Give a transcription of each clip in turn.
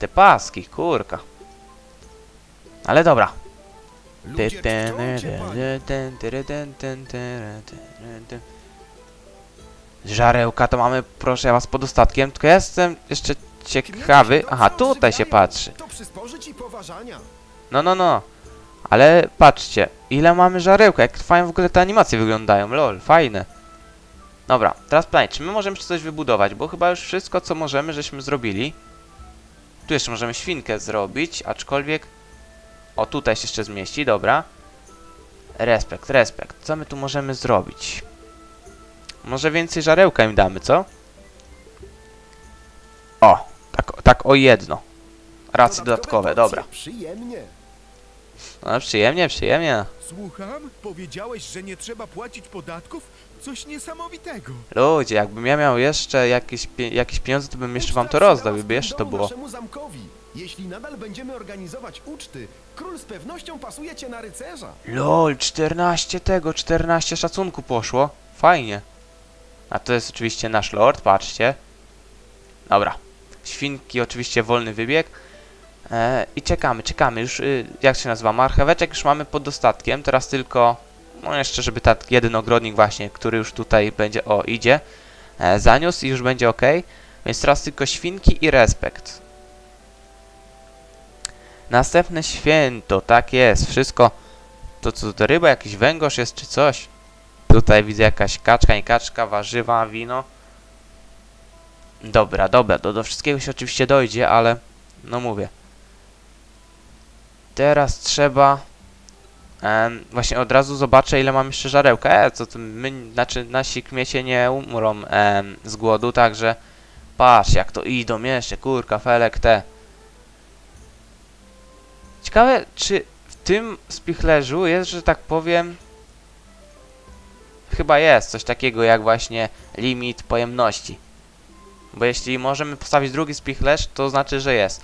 Te paski, kurka. Ale dobra. Żarełka to mamy, proszę ja was, pod ostatkiem, tylko ja jestem jeszcze ciekawy... Aha, tutaj się patrzy. No, no, no. Ale patrzcie, ile mamy żarełka, jak fajnie w ogóle te animacje wyglądają, lol, fajne. Dobra, teraz pytanie, czy my możemy jeszcze coś wybudować, bo chyba już wszystko, co możemy, żeśmy zrobili. Tu jeszcze możemy świnkę zrobić, aczkolwiek... O, tutaj się jeszcze zmieści, dobra. Respekt, respekt. Co my tu możemy zrobić? Może więcej żarełka im damy, co? O, tak, tak o jedno. Racje dodatkowe, dobra. Przyjemnie. No, przyjemnie, przyjemnie. Słucham? Powiedziałeś, że nie trzeba płacić podatków? Coś niesamowitego. Ludzie, jakbym ja miał jeszcze jakieś, pie jakieś pieniądze, to bym jeszcze wam to rozdał i by jeszcze to było. Jeśli nadal będziemy organizować uczty, król z pewnością pasuje cię na rycerza. LOL, 14 tego, 14 szacunku poszło. Fajnie. A to jest oczywiście nasz lord, patrzcie. Dobra. Świnki, oczywiście wolny wybieg. E, I czekamy, czekamy. Już, y, jak się nazywa? Marcheweczek już mamy pod dostatkiem. Teraz tylko, no jeszcze, żeby tak jeden ogrodnik właśnie, który już tutaj będzie, o, idzie. E, zaniósł i już będzie ok. Więc teraz tylko świnki i respekt. Następne święto, tak jest. Wszystko to co to ryba, jakiś węgorz jest czy coś? Tutaj widzę jakaś kaczka, nie kaczka, warzywa, wino. Dobra, dobra, do, do wszystkiego się oczywiście dojdzie, ale no mówię. Teraz trzeba właśnie od razu zobaczę ile mam jeszcze żarełka. E, co to my, znaczy nasi kmiecie nie umrą z głodu, także patrz jak to idą jeszcze, kurka, felek, te. Ciekawe, czy w tym spichlerzu jest, że tak powiem... Chyba jest coś takiego jak właśnie limit pojemności. Bo jeśli możemy postawić drugi spichlerz, to znaczy, że jest.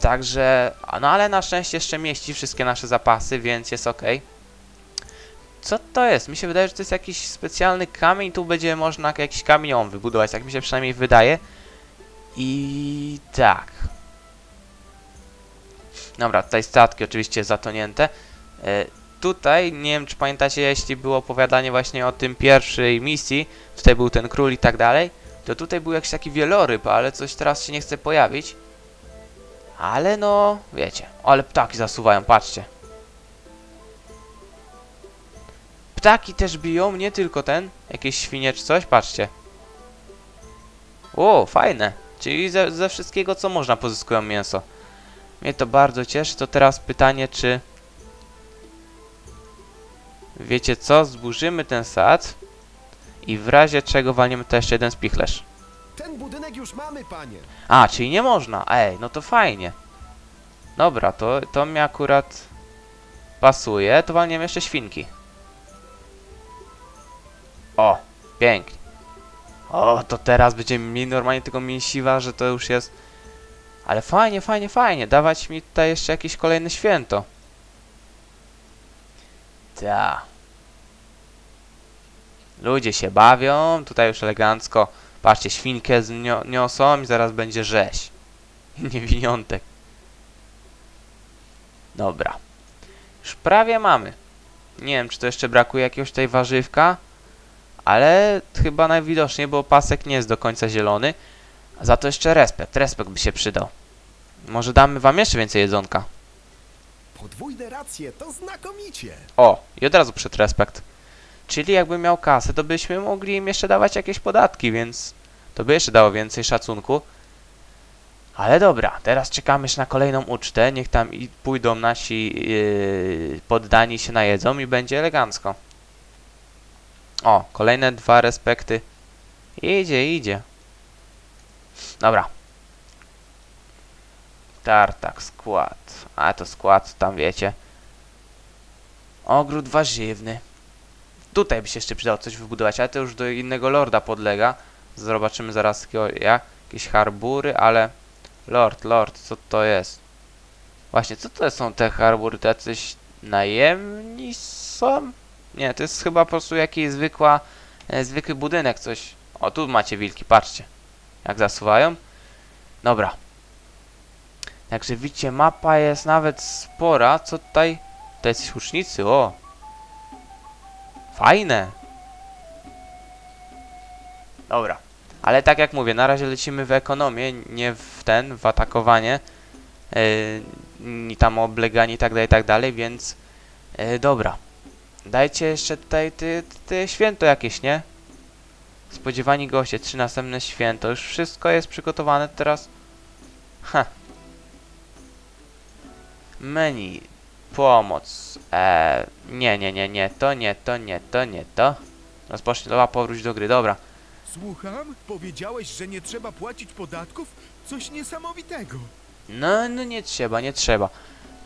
Także, no ale na szczęście jeszcze mieści wszystkie nasze zapasy, więc jest ok. Co to jest? Mi się wydaje, że to jest jakiś specjalny kamień, tu będzie można jakiś kamień wybudować, tak mi się przynajmniej wydaje. I tak. Dobra, tutaj statki oczywiście zatonięte. E, tutaj, nie wiem czy pamiętacie, jeśli było opowiadanie właśnie o tym pierwszej misji, tutaj był ten król i tak dalej, to tutaj był jakiś taki wieloryb, ale coś teraz się nie chce pojawić. Ale no, wiecie, ale ptaki zasuwają, patrzcie. Ptaki też biją, nie tylko ten, jakieś świnie czy coś, patrzcie. O, fajne. Czyli ze, ze wszystkiego co można pozyskują mięso. Mnie to bardzo cieszy. To teraz pytanie, czy... Wiecie co? Zburzymy ten sad i w razie czego walniemy też jeden spichlerz. Ten budynek już mamy, panie. A, czyli nie można. Ej, no to fajnie. Dobra, to, to mi akurat pasuje. To walniemy jeszcze świnki. O, pięknie. O, to teraz będziemy mieli normalnie tego mięsiwa, że to już jest... Ale fajnie, fajnie, fajnie. Dawać mi tutaj jeszcze jakieś kolejne święto. Ta. Ludzie się bawią. Tutaj już elegancko. Patrzcie, świnkę zniosą i zaraz będzie rzeź. Niewiniątek. Dobra. Już prawie mamy. Nie wiem, czy to jeszcze brakuje jakiegoś tutaj warzywka. Ale chyba najwidoczniej, bo pasek nie jest do końca zielony. A za to jeszcze respekt. Respekt by się przydał. Może damy wam jeszcze więcej jedzonka. Podwójne racje, to znakomicie. O, i od razu przed respekt. Czyli jakby miał kasę, to byśmy mogli im jeszcze dawać jakieś podatki, więc to by jeszcze dało więcej szacunku. Ale dobra, teraz czekamy jeszcze na kolejną ucztę. Niech tam i pójdą nasi yy, poddani się najedzą i będzie elegancko. O, kolejne dwa respekty. Idzie, idzie. Dobra. Tartak, skład. A to skład, tam wiecie. Ogród warzywny. Tutaj by się jeszcze przydało coś wybudować, ale to już do innego lorda podlega. Zobaczymy zaraz. Jakieś harbury, ale... Lord, lord, co to jest? Właśnie, co to są te harbury? To jacyś najemni są? Nie, to jest chyba po prostu jakiś zwykła, e, zwykły budynek, coś. O, tu macie wilki, patrzcie. Jak zasuwają. Dobra. Także widzicie, mapa jest nawet spora. Co tutaj? To jest łucznicy, o! Fajne! Dobra. Ale tak jak mówię, na razie lecimy w ekonomię, nie w ten, w atakowanie. Yy, tam obleganie i tak dalej, i tak dalej, więc... Yy, dobra. Dajcie jeszcze tutaj ty, ty święto jakieś, nie? Spodziewani goście, trzy następne święto. Już wszystko jest przygotowane teraz. Ha. Menu. Pomoc. Eee, nie, nie, nie, nie, to nie, to nie, to nie, to. Rozpocznij, dobra, powróć do gry, dobra. Słucham? Powiedziałeś, że nie trzeba płacić podatków? Coś niesamowitego. No, no nie trzeba, nie trzeba.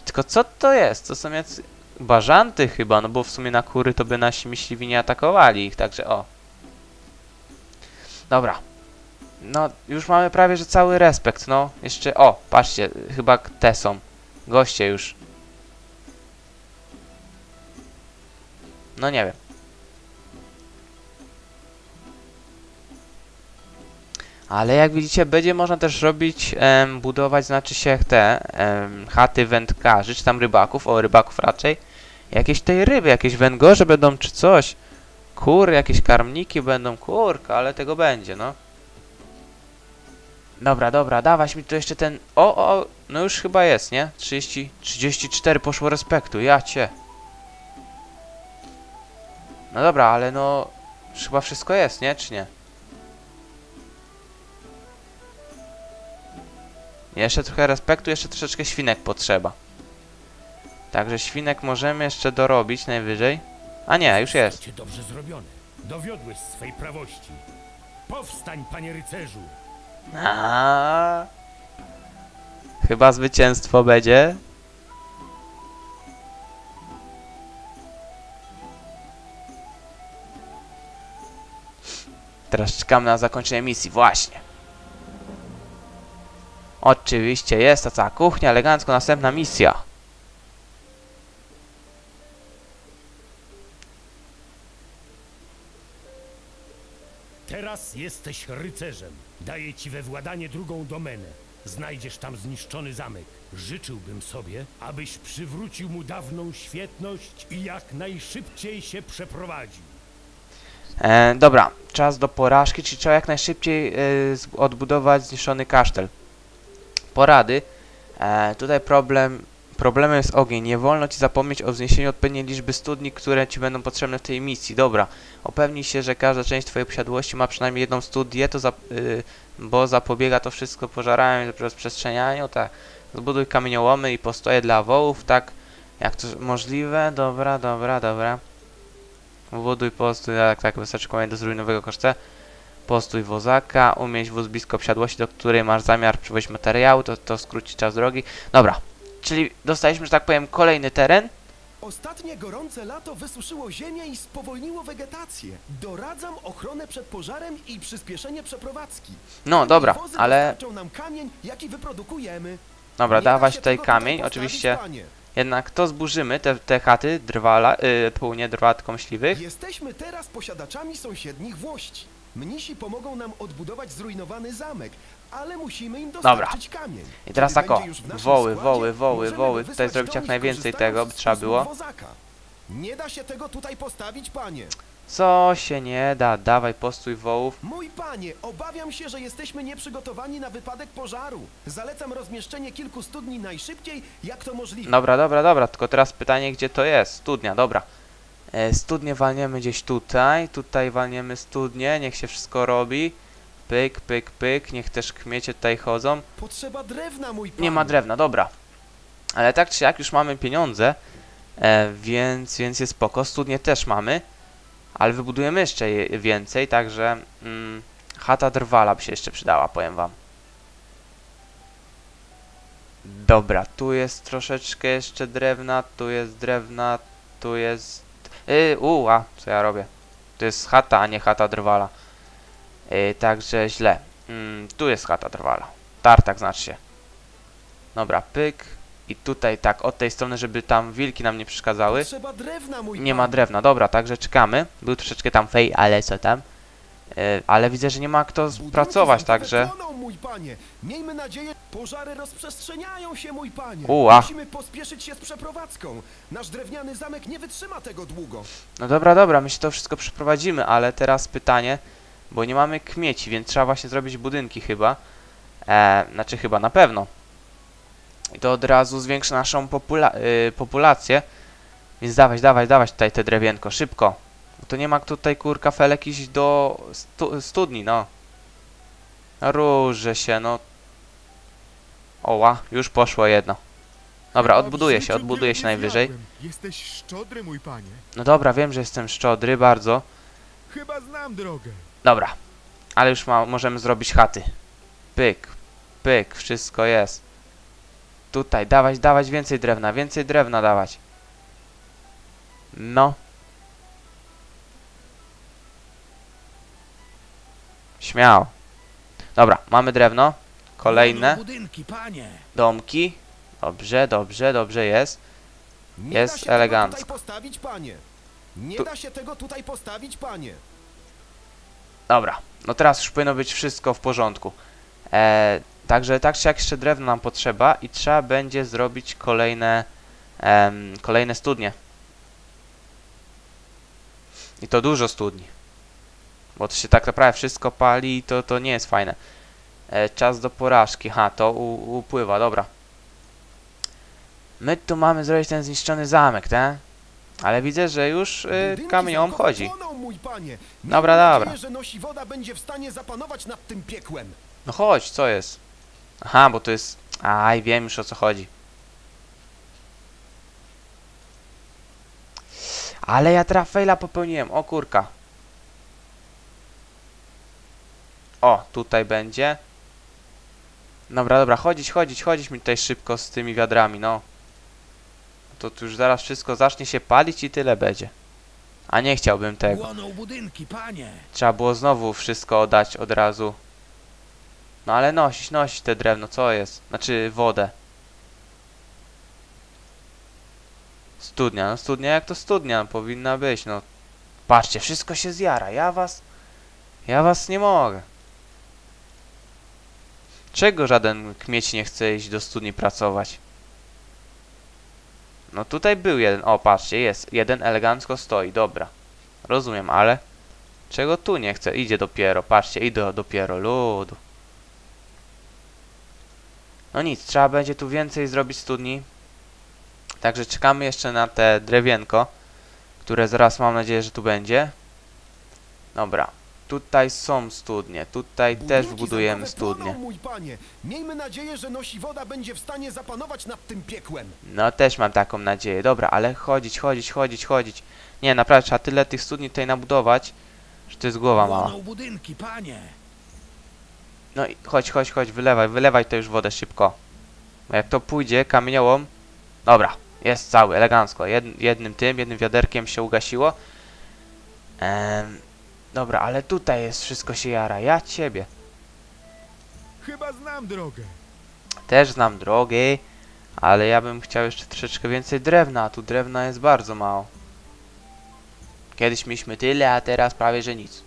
Tylko co to jest? To są jacy... Bażanty chyba, no bo w sumie na kury to by nasi myśliwi nie atakowali ich, także o. Dobra. No, już mamy prawie, że cały respekt, no. Jeszcze, o, patrzcie, chyba te są. Goście już. No nie wiem. Ale jak widzicie, będzie można też robić, em, budować, znaczy się te em, chaty wędkarzy, czy tam rybaków, o rybaków raczej. Jakieś tej ryby, jakieś węgorze będą, czy coś. Kury, jakieś karmniki będą, kurka, ale tego będzie, no. Dobra, dobra, dawać mi tu jeszcze ten... O, o, no już chyba jest, nie? 30, 34 poszło respektu, ja cię. No dobra, ale no... Chyba wszystko jest, nie? Czy nie? Jeszcze trochę respektu, jeszcze troszeczkę świnek potrzeba. Także świnek możemy jeszcze dorobić najwyżej. A nie, już jest. Dobrze zrobione. Dowiodłeś swej prawości. Powstań, panie rycerzu! Chyba zwycięstwo będzie. Teraz czekamy na zakończenie misji, właśnie. Oczywiście jest ta cała kuchnia, elegancko następna misja. Teraz jesteś rycerzem. Daję ci we władanie drugą domenę. Znajdziesz tam zniszczony zamek. Życzyłbym sobie, abyś przywrócił mu dawną świetność i jak najszybciej się przeprowadził. E, dobra, czas do porażki, czyli trzeba jak najszybciej e, odbudować zniszczony kasztel. Porady. E, tutaj problem, problemem jest ogień. Nie wolno ci zapomnieć o wzniesieniu odpowiedniej liczby studni, które ci będą potrzebne w tej misji. Dobra, upewnij się, że każda część twojej posiadłości ma przynajmniej jedną studię, to zap, y, bo zapobiega to wszystko pożaraniu i rozprzestrzenianiu. Tak, zbuduj kamieniołomy i postoje dla wołów, tak jak to możliwe. Dobra, dobra, dobra. Buduj postój, tak, tak, wystarczy kolejny do zrujnowego koszta. Postój wozaka, umieść wóz blisko posiadłości, do której masz zamiar przywozić materiału, to, to skróci czas drogi. Dobra, czyli dostaliśmy, że tak powiem, kolejny teren. Ostatnie gorące lato wysuszyło ziemię i spowolniło wegetację. Doradzam ochronę przed pożarem i przyspieszenie przeprowadzki. No dobra, ale nam kamień, jaki wyprodukujemy. dobra, dawać tutaj kamień, oczywiście. panie. Jednak to zburzymy, te, te chaty, drwala, yy, pół nie drwala, tylko myśliwych. Jesteśmy teraz posiadaczami sąsiednich włości. Mnisi pomogą nam odbudować zrujnowany zamek, ale musimy im dostarczyć kamień. I teraz tak o, woły, woły, woły, woły, tutaj zrobić jak najwięcej tego, by trzeba było. Nie da się tego tutaj postawić, panie. Co się nie da, dawaj postój wołów. Mój panie, obawiam się, że jesteśmy nieprzygotowani na wypadek pożaru. Zalecam rozmieszczenie kilku studni najszybciej, jak to możliwe. Dobra, dobra, dobra, tylko teraz pytanie, gdzie to jest? Studnia, dobra. E, studnie walniemy gdzieś tutaj, tutaj walniemy studnie, niech się wszystko robi. Pyk, pyk, pyk, niech też kmiecie tutaj chodzą. Potrzeba drewna, mój panie. Nie ma drewna, dobra. Ale tak czy jak już mamy pieniądze, e, więc, więc jest spoko. Studnie też mamy, ale wybudujemy jeszcze je, więcej, także mm, chata drwala by się jeszcze przydała, powiem wam. Dobra, tu jest troszeczkę jeszcze drewna, tu jest drewna, tu jest... Yy, u, a, co ja robię? To jest chata, a nie chata drwala. Yy, także źle. Mm, tu jest chata drwala. Tartak znaczy się. Dobra, pyk. I tutaj tak, od tej strony, żeby tam wilki nam nie przeszkadzały. Potrzeba drewna, mój Nie ma drewna, dobra, także czekamy. Był troszeczkę tam fej, ale co tam? E, ale widzę, że nie ma kto pracować, także... Płoną, mój panie. Miejmy nadzieję, pożary rozprzestrzeniają się, mój panie. Musimy pospieszyć się z przeprowadzką. Nasz drewniany zamek nie wytrzyma tego długo. No dobra, dobra, my się to wszystko przeprowadzimy, ale teraz pytanie, bo nie mamy kmieci, więc trzeba właśnie zrobić budynki chyba. E, znaczy chyba, na pewno. I to od razu zwiększy naszą popula y, populację. Więc dawać, dawać, dawać tutaj te drewienko, szybko. Bo to nie ma tutaj kurka felek iść do stu studni, no. No Róże się, no. Oła, już poszło jedno. Dobra, odbuduje się, odbuduje się najwyżej. Jesteś szczodry, mój panie. No dobra, wiem, że jestem szczodry bardzo. Chyba znam drogę. Dobra, ale już ma, możemy zrobić chaty. Pyk, pyk, wszystko jest. Tutaj, dawać, dawać więcej drewna, więcej drewna dawać. No. Śmiało. Dobra, mamy drewno. Kolejne domki. Dobrze, dobrze, dobrze jest. Jest elegancko. Nie Tu- da się tego tutaj postawić, panie. Dobra, no teraz już powinno być wszystko w porządku. E, także tak czy jak jeszcze drewno nam potrzeba i trzeba będzie zrobić kolejne, em, kolejne studnie. I to dużo studni. Bo to się tak naprawdę wszystko pali i to, to nie jest fajne. E, czas do porażki, ha, to u, upływa, dobra. My tu mamy zrobić ten zniszczony zamek, tak? Ale widzę, że już y, Budynki kamieniom zamkowe chodzi. Płoną, mój panie. Dobra, dobra. nadzieję, że nosi woda będzie w stanie zapanować nad tym piekłem. No chodź, co jest? Aha, bo to jest... Aj, wiem już o co chodzi. Ale ja teraz faila popełniłem, o kurka. O, tutaj będzie. Dobra, dobra, chodzić, chodzić, chodzić mi tutaj szybko z tymi wiadrami, no. To tu już zaraz wszystko zacznie się palić i tyle będzie. A nie chciałbym tego. Trzeba było znowu wszystko oddać od razu. No ale nosić, nosić te drewno, co jest? Znaczy wodę. Studnia, no studnia jak to studnia powinna być, no. Patrzcie, wszystko się zjara, ja was... Ja was nie mogę. Czego żaden kmieć nie chce iść do studni pracować? No tutaj był jeden, o patrzcie, jest. Jeden elegancko stoi, dobra. Rozumiem, ale... Czego tu nie chce? Idzie dopiero, patrzcie, idę dopiero, ludu. No nic, trzeba będzie tu więcej zrobić studni. Także czekamy jeszcze na te drewienko, które zaraz mam nadzieję, że tu będzie. Dobra, tutaj są studnie, tutaj też Budynki wbudujemy zamkowe płoną, studnie. mój panie. Miejmy nadzieję, że nosi woda będzie w stanie zapanować nad tym piekłem. No też mam taką nadzieję. Dobra, ale chodzić, chodzić, chodzić, chodzić. Nie, naprawdę trzeba tyle tych studni tutaj nabudować, że to jest głowa mała. Płoną budynki, panie. No i chodź, chodź, chodź, wylewaj, wylewaj to już wodę szybko. Bo jak to pójdzie kamieniołom... Dobra, jest cały, elegancko. Jed, jednym tym, jednym wiaderkiem się ugasiło. Em, dobra, ale tutaj jest, wszystko się jara. Ja ciebie. Chyba znam drogę. Też znam drogę, ale ja bym chciał jeszcze troszeczkę więcej drewna, a tu drewna jest bardzo mało. Kiedyś mieliśmy tyle, a teraz prawie że nic.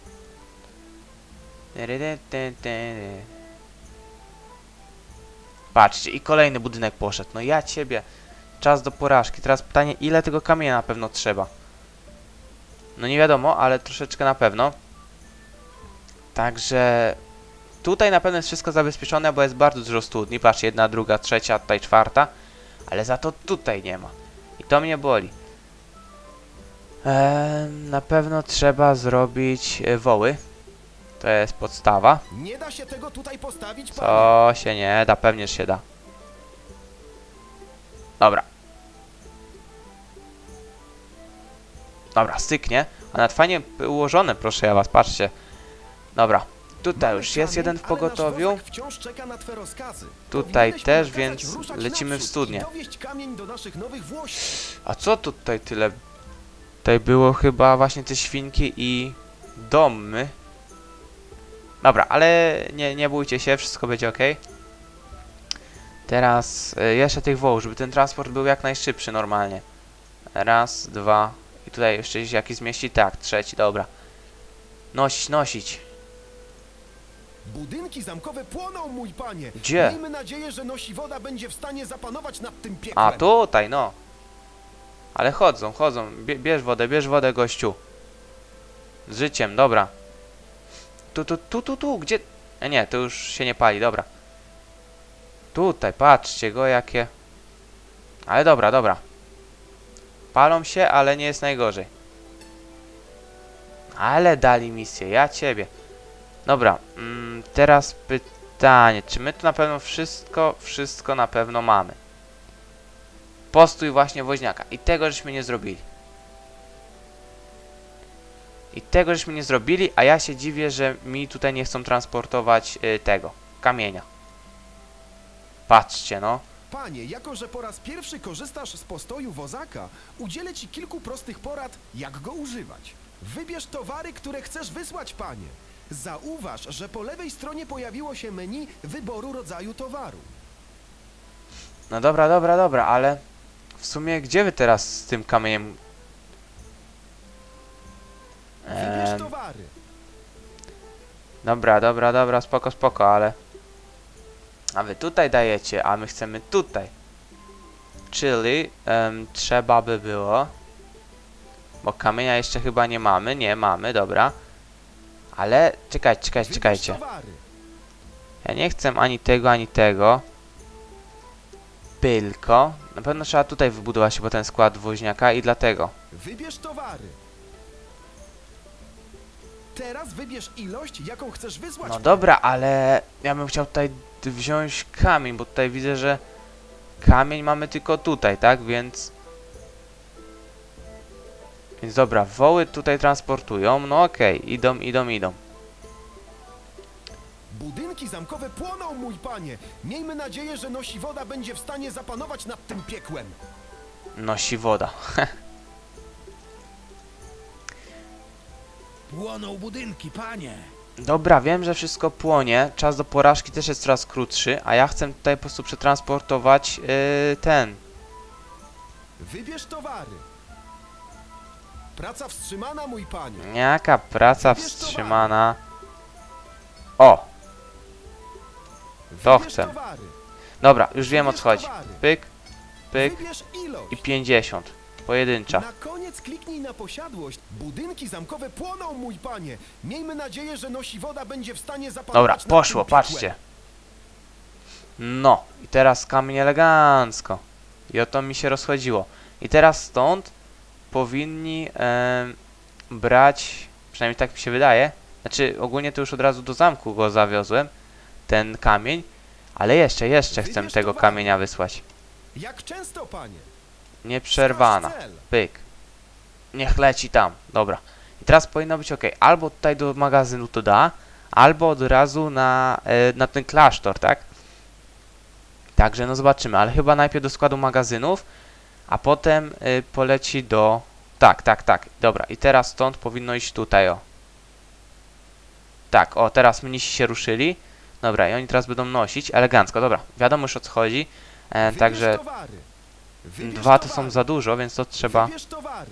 Patrzcie, i kolejny budynek poszedł. No ja ciebie. Czas do porażki. Teraz pytanie, ile tego kamienia na pewno trzeba? No nie wiadomo, ale troszeczkę na pewno. Także Tutaj na pewno jest wszystko zabezpieczone, bo jest bardzo dużo studni. Patrz, jedna, druga, trzecia, tutaj czwarta. Ale za to tutaj nie ma. I to mnie boli. Eee, na pewno trzeba zrobić e, woły. To jest podstawa. Nie da się tego tutaj postawić. Co się nie da, pewnie się da. Dobra. Dobra, styknie. A nawet fajnie ułożone, proszę ja was, patrzcie. Dobra. Tutaj już jest jeden w pogotowiu. Tutaj też, więc lecimy w studnię. A co tutaj tyle? Tutaj było chyba właśnie te świnki i domy. Dobra, ale nie, nie bójcie się, wszystko będzie ok. Teraz y, jeszcze tych wołów, żeby ten transport był jak najszybszy normalnie. Raz, dwa. I tutaj jeszcze jakiś zmieści? Tak, trzeci, dobra. Nosić, nosić. Budynki zamkowe płoną, mój panie! Gdzie? Miejmy nadzieję, że nosi woda będzie w stanie zapanować nad tym piekłem. A, tutaj, no. Ale chodzą, chodzą. Bie, bierz wodę, bierz wodę, gościu. Z życiem, dobra. Tu, tu, tu, tu, tu, gdzie... E, nie, to już się nie pali, dobra. Tutaj, patrzcie go, jakie... Ale dobra, dobra. Palą się, ale nie jest najgorzej. Ale dali misję, ja ciebie. Dobra, mm, teraz pytanie, czy my tu na pewno wszystko, wszystko na pewno mamy? Postój właśnie woźniaka. I tego żeśmy nie zrobili. I tego żeśmy nie zrobili, a ja się dziwię, że mi tutaj nie chcą transportować y, tego, kamienia. Patrzcie, no. Panie, jako że po raz pierwszy korzystasz z postoju wozaka, udzielę ci kilku prostych porad, jak go używać. Wybierz towary, które chcesz wysłać, panie. Zauważ, że po lewej stronie pojawiło się menu wyboru rodzaju towaru. No dobra, dobra, dobra, ale w sumie gdzie wy teraz z tym kamieniem? Wybierz towary. dobra, dobra, dobra, spoko, spoko, ale... A wy tutaj dajecie, a my chcemy tutaj. Czyli em, trzeba by było... Bo kamienia jeszcze chyba nie mamy. Nie, mamy, dobra. Ale czekajcie, czekajcie, czekajcie. Ja nie chcę ani tego, ani tego. Tylko... Na pewno trzeba tutaj wybudować chyba ten skład woźniaka i dlatego. Wybierz towary. Teraz wybierz ilość, jaką chcesz wysłać. No dobra, ale ja bym chciał tutaj wziąć kamień, bo tutaj widzę, że kamień mamy tylko tutaj, tak? Więc... Więc dobra, woły tutaj transportują, no okej, idą, idą, idą. Budynki zamkowe płoną, mój panie. Miejmy nadzieję, że nosi woda będzie w stanie zapanować nad tym piekłem. Nosi woda. Płoną budynki, panie. Dobra, wiem, że wszystko płonie, czas do porażki też jest coraz krótszy, a ja chcę tutaj po prostu przetransportować yy, ten. Wybierz towary. Praca wstrzymana, mój panie. Jaka praca Wybierz wstrzymana. O, To Wybierz chcę. towary. dobra, już wiem o co chodzi. Pyk, pyk i 50. Pojedyncza. Na koniec kliknij na posiadłość. Budynki zamkowe płoną, mój panie. Miejmy nadzieję, że nosi woda będzie w stanie zapanować Dobra, poszło, patrzcie. No, i teraz kamień elegancko. I o to mi się rozchodziło. I teraz stąd powinni em, brać, przynajmniej tak mi się wydaje, znaczy ogólnie to już od razu do zamku go zawiozłem, ten kamień, ale jeszcze, jeszcze chcę tego kamienia wysłać. Jak często, panie? Nieprzerwana. Pyk. Niech leci tam. Dobra. I teraz powinno być ok. Albo tutaj do magazynu to da, albo od razu na, e, na ten klasztor, tak? Także no zobaczymy, ale chyba najpierw do składu magazynów, a potem e, poleci do... Tak, tak, tak. Dobra, i teraz stąd powinno iść tutaj, o. Tak, o, teraz mnisi się ruszyli. Dobra, i oni teraz będą nosić elegancko. Dobra, wiadomo już o co chodzi. E, także towary. Wybierz dwa to towary. są za dużo, więc to trzeba... Wybierz towary.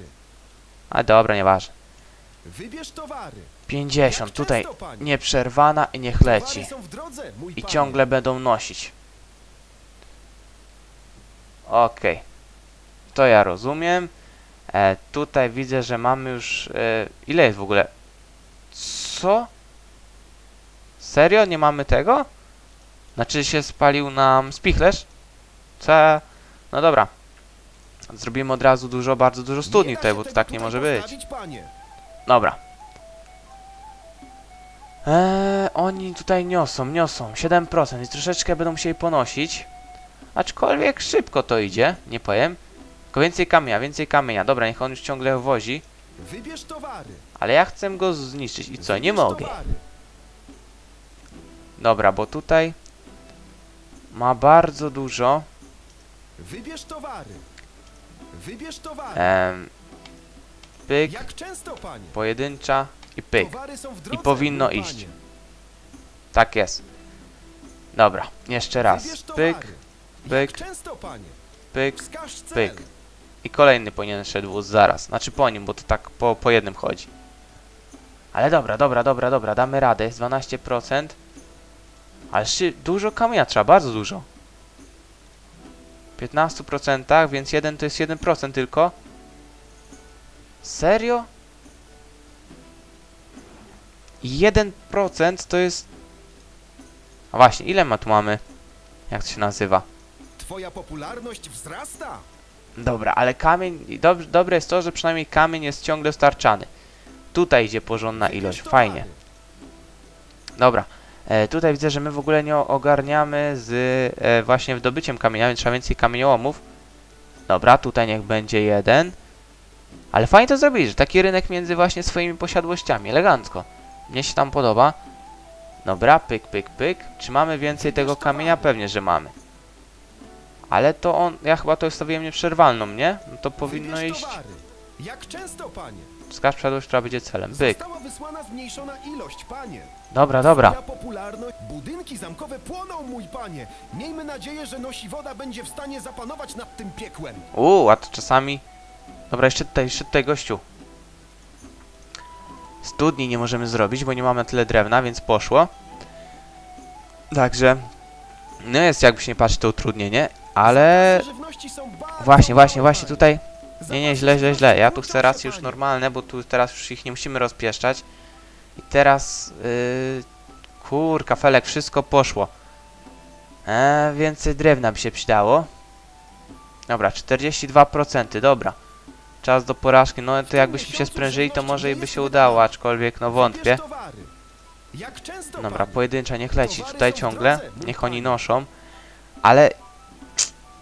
A dobra, nieważne. Wybierz towary. 50, Jak tutaj często, panie? nieprzerwana i niech Towary leci. są w drodze, mój I panie. ciągle będą nosić. Okej. To ja rozumiem. E, tutaj widzę, że mamy już... E, ile jest w ogóle? Co? Serio? Nie mamy tego? Znaczy się spalił nam spichlerz? Co? No dobra. Zrobimy od razu dużo, bardzo dużo studni tutaj, bo to tak nie może być. Dobra. Eee, oni tutaj niosą, niosą 7% i troszeczkę będą musieli ponosić. Aczkolwiek szybko to idzie, nie powiem. Tylko więcej kamienia, więcej kamienia. Dobra, niech on już ciągle wozi. Wybierz towary. Ale ja chcę go zniszczyć i co, nie mogę. Dobra, bo tutaj ma bardzo dużo. Wybierz towary. Wybierz. Em, pyk, Jak często, panie? pojedyncza i pyk. Drodze, powinno iść. Tak jest. Dobra, jeszcze raz. Pyk, pyk, pyk. Pyk. I kolejny powinien szedł zaraz. Znaczy po nim, bo to tak po, po jednym chodzi. Ale dobra, dobra, dobra, dobra, damy radę. Jest 12%. Ale szy- dużo kamienia trzeba, bardzo dużo. 15%, więc 1 to jest 1% tylko. Serio? I 1% to jest... A właśnie, ile ma tu mamy? Jak to się nazywa? Twoja popularność wzrasta. Dobra, ale kamień... Dob dobre jest to, że przynajmniej kamień jest ciągle dostarczany. Tutaj idzie porządna ilość, fajnie. Dobra. E, tutaj widzę, że my w ogóle nie ogarniamy z e, właśnie wydobyciem kamienia, więc trzeba więcej kamieniołomów. Dobra, tutaj niech będzie jeden. Ale fajnie to zrobili, że taki rynek między właśnie swoimi posiadłościami. Elegancko. Mnie się tam podoba. Dobra, pyk, pyk, pyk. Czy mamy więcej tego kamienia? Pewnie, że mamy. Ale to on... Ja chyba to ustawiłem nieprzerwalną, nie? No to powinno iść... Jak często, panie? Wskaż przeszłość, która będzie celem. Byk. Została wysłana zmniejszona ilość, panie. Dobra, dobra. Popularność... Budynki zamkowe płoną, mój panie. Miejmy nadzieję, że nosi woda będzie w stanie zapanować nad tym piekłem. Uuu, a to czasami... Dobra, jeszcze tutaj, jeszcze tutaj gościu. Studni nie możemy zrobić, bo nie mamy tyle drewna, więc poszło. Także... No jest, jakby się nie patrzy, to utrudnienie, ale... Właśnie, właśnie, właśnie tutaj... Nie, nie, źle, źle, źle. Ja tu chcę racje już normalne, bo tu teraz już ich nie musimy rozpieszczać. I teraz... Yy, kur, kafelek, wszystko poszło. Eee, więcej drewna by się przydało. Dobra, 42%, dobra. Czas do porażki, no to jakbyśmy się sprężyli, to może i by się udało, aczkolwiek no wątpię. Dobra, pojedyncza niech leci tutaj ciągle, niech oni noszą. Ale...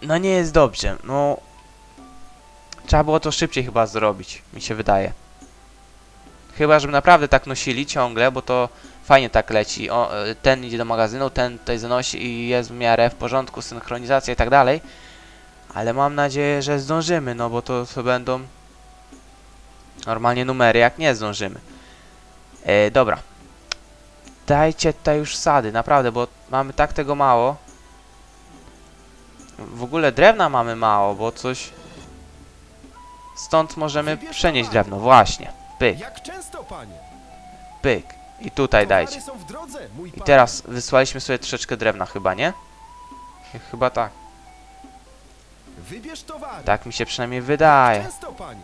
No nie jest dobrze, no... Trzeba było to szybciej chyba zrobić, mi się wydaje. Chyba, żeby naprawdę tak nosili ciągle, bo to fajnie tak leci. O, e, ten idzie do magazynu, ten tutaj zanosi i jest w miarę w porządku, synchronizacja i tak dalej. Ale mam nadzieję, że zdążymy, no bo to, to będą normalnie numery, jak nie zdążymy. E, dobra. Dajcie tutaj już sady, naprawdę, bo mamy tak tego mało. W ogóle drewna mamy mało, bo coś... Stąd możemy przenieść drewno, właśnie. Pyk, Jak często, panie? pyk. I tutaj dajcie. I teraz wysłaliśmy sobie troszeczkę drewna chyba, nie? Chyba tak. Tak mi się przynajmniej wydaje. Jak często, panie?